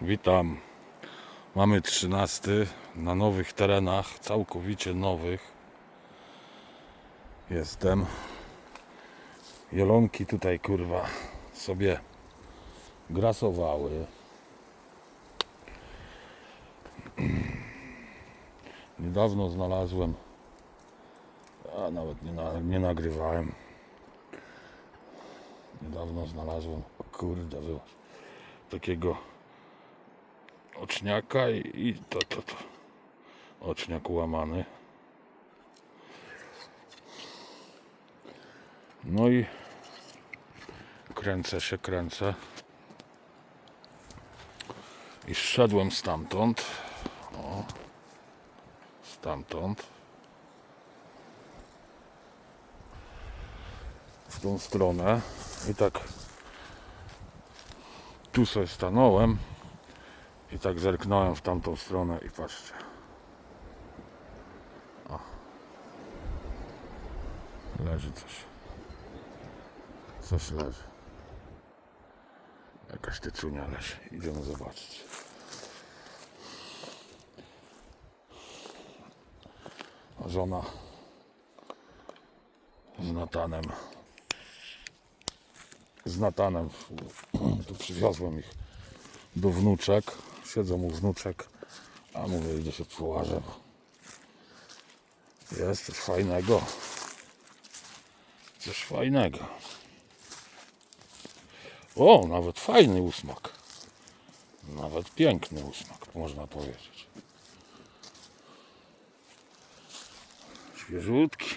Witam. Mamy 13 na nowych terenach, całkowicie nowych. Jestem. Jelonki tutaj kurwa sobie grasowały. Niedawno znalazłem, a nawet nie, na, nie nagrywałem. Niedawno znalazłem, o kurde, było takiego oczniaka i, i to, to, to. Oczniak łamany. No i kręcę się, kręcę. I zszedłem stamtąd. O, stamtąd. W tą stronę. I tak tu sobie stanąłem. I tak zerknąłem w tamtą stronę i patrzcie. O. Leży coś. Coś leży. Jakaś tycunia leży. Idziemy zobaczyć. Żona z Natanem. Z Natanem. Tu przywiozłem ich do wnuczek. Siedzą u wnuczek. A mówię, idę się połażę. Jest coś fajnego. Coś fajnego. O, nawet fajny usmak. Nawet piękny usmak, można powiedzieć. Świeżutki.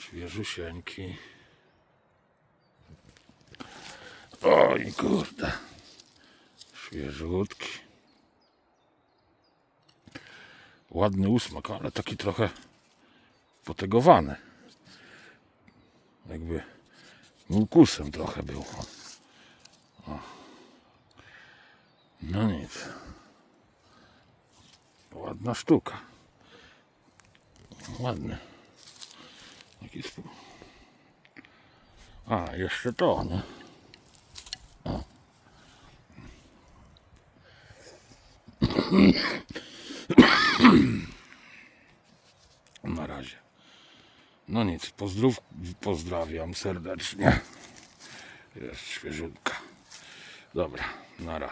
Świeżusieńki. Oj, kurde. Świeżutki. Ładny usmak, ale taki trochę potegowany. Jakby mukusem trochę był. O. No nic. Ładna sztuka. Ładny. Jaki sp... A, jeszcze to, nie? Na razie. No nic, pozdrów, pozdrawiam serdecznie. Jest świeżutka. Dobra, nara.